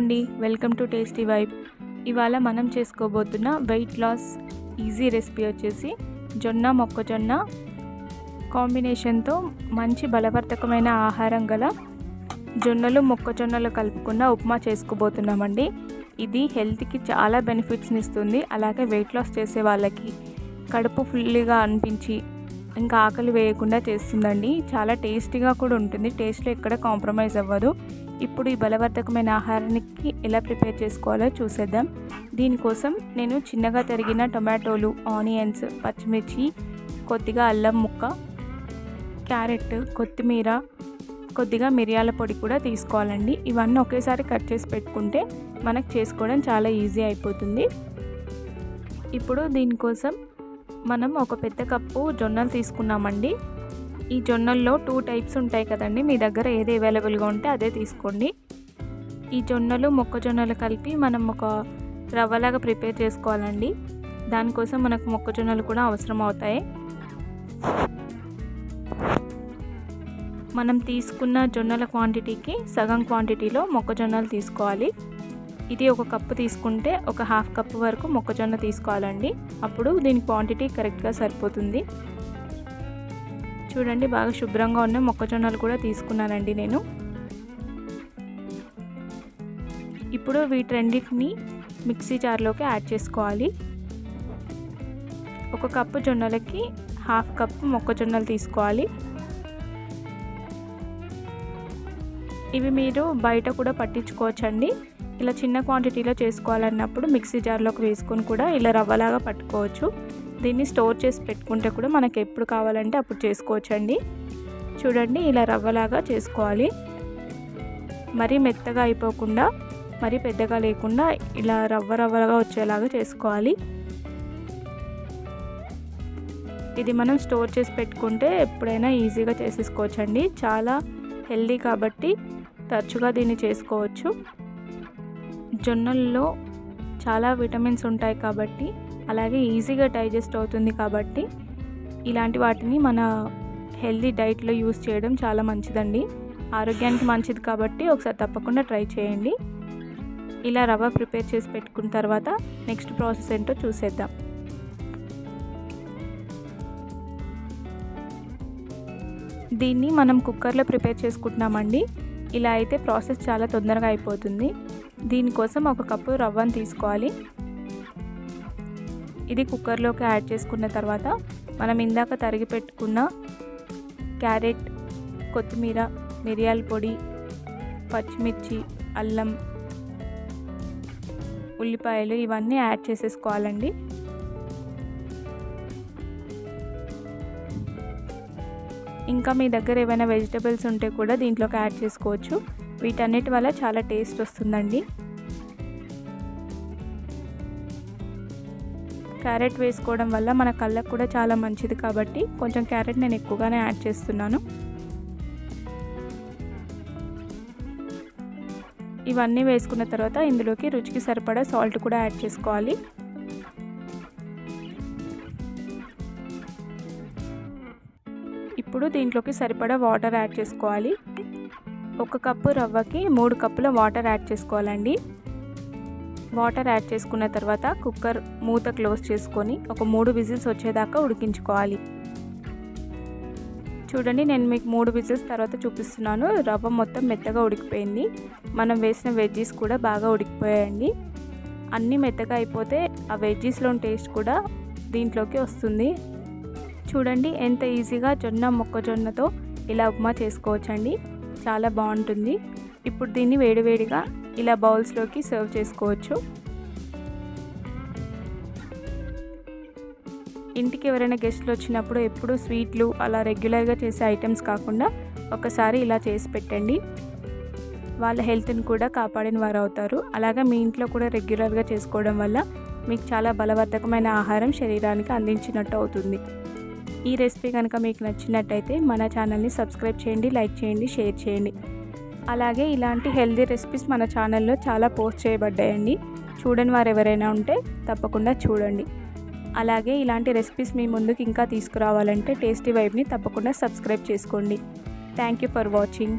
అండి welcome to tasty vibe ఇవాళ మనం చేసుకోబోతున్న వెయిట్ లాస్ ఈజీ రెసిపీ వచ్చేసి జొన్న మొక్కజొన్న కాంబినేషన్తో మంచి బలవర్ధకమైన ఆహారం గల జొన్నలు మొక్కజొన్నలు కలుపుకున్న ఉప్మా చేసుకోబోతున్నామండి. ఇది హెల్త్కి చాలా బెనిఫిట్స్ని ఇస్తుంది. అలాగే వెయిట్ లాస్ చేసే వాళ్ళకి కడుపు ఫుల్గా అనిపించి ఇంకా ఆకలి వేయకుండా చేస్తుందండి. చాలా టేస్టీగా కూడా ఉంటుంది. టేస్ట్లో ఎక్కడ కాంప్రమైజ్ అవ్వదు. ఇప్పుడు ఈ బలవర్ధకమైన ఆహారానికి ఎలా ప్రిపేర్ చేసుకోవాలో చూసేద్దాం. దీనికోసం నేను చిన్నగా తరిగిన టొమాటోలు ఆనియన్స్ పచ్చిమిర్చి కొద్దిగా అల్లం ముక్క క్యారెట్ కొత్తిమీర కొద్దిగా మిరియాల పొడి కూడా తీసుకోవాలండి. ఇవన్నీ ఒకేసారి కట్ చేసి పెట్టుకుంటే మనకు చేసుకోవడం చాలా ఈజీ అయిపోతుంది. ఇప్పుడు దీనికోసం మనం ఒక పెద్ద కప్పు జొన్నలు తీసుకున్నామండి. ఈ జొన్నల్లో టూ టైప్స్ ఉంటాయి కదండి. మీ దగ్గర ఏది అవైలబుల్గా ఉంటే అదే తీసుకోండి. ఈ జొన్నలు మొక్కజొన్నలు కలిపి మనం ఒక రవ్వలాగా ప్రిపేర్ చేసుకోవాలండి. దానికోసం మనకు మొక్కజొన్నలు కూడా అవసరం అవుతాయి. మనం తీసుకున్న జొన్నల క్వాంటిటీకి సగం క్వాంటిటీలో మొక్కజొన్నలు తీసుకోవాలి. ఇది ఒక కప్పు తీసుకుంటే ఒక హాఫ్ కప్పు వరకు మొక్కజొన్న తీసుకోవాలండి. అప్పుడు దీని క్వాంటిటీ కరెక్ట్గా సరిపోతుంది. చూడండి బాగా శుభ్రంగా ఉన్న మొక్కజొన్నలు కూడా తీసుకున్నానండి నేను. ఇప్పుడు వీటన్నిటిని మిక్సీ జార్లోకి యాడ్ చేసుకోవాలి. ఒక కప్పు జొన్నలకి హాఫ్ కప్పు మొక్కజొన్నలు తీసుకోవాలి. ఇవి మీరు బయట కూడా పట్టించుకోవచ్చండి. ఇలా చిన్న క్వాంటిటీలో చేసుకోవాలన్నప్పుడు మిక్సీ జార్లోకి వేసుకొని కూడా ఇలా రవ్వలాగా పట్టుకోవచ్చు. దీన్ని స్టోర్ చేసి పెట్టుకుంటే కూడా మనకి ఎప్పుడు కావాలంటే అప్పుడు చేసుకోవచ్చండి. చూడండి ఇలా రవ్వలాగా చేసుకోవాలి. మరీ మెత్తగా అయిపోకుండా మరీ పెద్దగా లేకుండా ఇలా రవ్వ రవ్వగా వచ్చేలాగా చేసుకోవాలి. ఇది మనం స్టోర్ చేసి పెట్టుకుంటే ఎప్పుడైనా ఈజీగా చేసేసుకోవచ్చండి. చాలా హెల్దీ కాబట్టి తరచుగా దీన్ని చేసుకోవచ్చు. జొన్నల్లో చాలా విటమిన్స్ ఉంటాయి కాబట్టి అలాగే ఈజీగా డైజెస్ట్ అవుతుంది కాబట్టి ఇలాంటి వాటిని మన హెల్దీ డైట్లో యూస్ చేయడం చాలా మంచిదండి. ఆరోగ్యానికి మంచిది కాబట్టి ఒకసారి తప్పకుండా ట్రై చేయండి. ఇలా రవ్వ ప్రిపేర్ చేసి పెట్టుకున్న తర్వాత నెక్స్ట్ ప్రాసెస్ ఏంటో చూసేద్దాం. దీన్ని మనం కుక్కర్లో ప్రిపేర్ చేసుకుంటున్నామండి. ఇలా అయితే ప్రాసెస్ చాలా తొందరగా అయిపోతుంది. దీనికోసం ఒక కప్పు రవ్వను తీసుకోవాలి. ఇది కుక్కర్లోకి యాడ్ చేసుకున్న తర్వాత మనం ఇందాక తరిగి పెట్టుకున్న క్యారెట్ కొత్తిమీర మిరియాల పొడి పచ్చిమిర్చి అల్లం ఉల్లిపాయలు ఇవన్నీ యాడ్ చేసేసుకోవాలండి. ఇంకా మీ దగ్గర ఏమైనా వెజిటబుల్స్ ఉంటే కూడా దీంట్లోకి యాడ్ చేసుకోవచ్చు. వీటన్నిటి వల్ల చాలా టేస్ట్ వస్తుందండి. క్యారెట్ వేసుకోవడం వల్ల మన కళ్ళకు కూడా చాలా మంచిది కాబట్టి కొంచెం క్యారెట్ నేను ఎక్కువగానే యాడ్ చేస్తున్నాను. ఇవన్నీ వేసుకున్న తర్వాత ఇందులోకి రుచికి సరిపడా సాల్ట్ కూడా యాడ్ చేసుకోవాలి. ఇప్పుడు దీంట్లోకి సరిపడా వాటర్ యాడ్ చేసుకోవాలి. ఒక కప్పు రవ్వకి మూడు కప్పుల వాటర్ యాడ్ చేసుకోవాలండి. వాటర్ యాడ్ చేసుకున్న తర్వాత కుక్కర్ మూత క్లోజ్ చేసుకొని ఒక మూడు విజిల్స్ వచ్చేదాకా ఉడికించుకోవాలి. చూడండి నేను మీకు మూడు విజిల్స్ తర్వాత చూపిస్తున్నాను. రవ్వ మొత్తం మెత్తగా ఉడికిపోయింది. మనం వేసిన వెజ్జీస్ కూడా బాగా ఉడికిపోయాయండి. అన్నీ మెత్తగా అయిపోతే ఆ వెజ్జీస్లోని టేస్ట్ కూడా దీంట్లోకి వస్తుంది. చూడండి ఎంత ఈజీగా జొన్న మొక్కజొన్నతో ఇలా ఉప్మా చేసుకోవచ్చండి. చాలా బాగుంటుంది. ఇప్పుడు దీన్ని వేడివేడిగా ఇలా బౌల్స్లోకి సర్వ్ చేసుకోవచ్చు. ఇంటికి ఎవరైనా గెస్ట్లు వచ్చినప్పుడు ఎప్పుడు స్వీట్లు అలా రెగ్యులర్గా చేసే ఐటమ్స్ కాకుండా ఒకసారి ఇలా చేసి పెట్టండి. వాళ్ళ హెల్త్ని కూడా కాపాడిన వారు అవుతారు అలాగే మీ ఇంట్లో కూడా రెగ్యులర్గా చేసుకోవడం వల్ల మీకు చాలా బలవర్ధకమైన ఆహారం శరీరానికి అందించినట్టు అవుతుంది. ఈ రెసిపీ కనుక మీకు నచ్చినట్టయితే మన ఛానల్ని సబ్స్క్రైబ్ చేయండి లైక్ చేయండి షేర్ చేయండి. అలాగే ఇలాంటి హెల్దీ రెసిపీస్ మన ఛానల్లో చాలా పోస్ట్ చేయబడ్డాయండి. చూడని వారు ఎవరైనా ఉంటే తప్పకుండా చూడండి. అలాగే ఇలాంటి రెసిపీస్ మీ ముందుకు ఇంకా తీసుకురావాలంటే టేస్టీ వైబ్ని తప్పకుండా సబ్స్క్రైబ్ చేసుకోండి. Thank you for watching.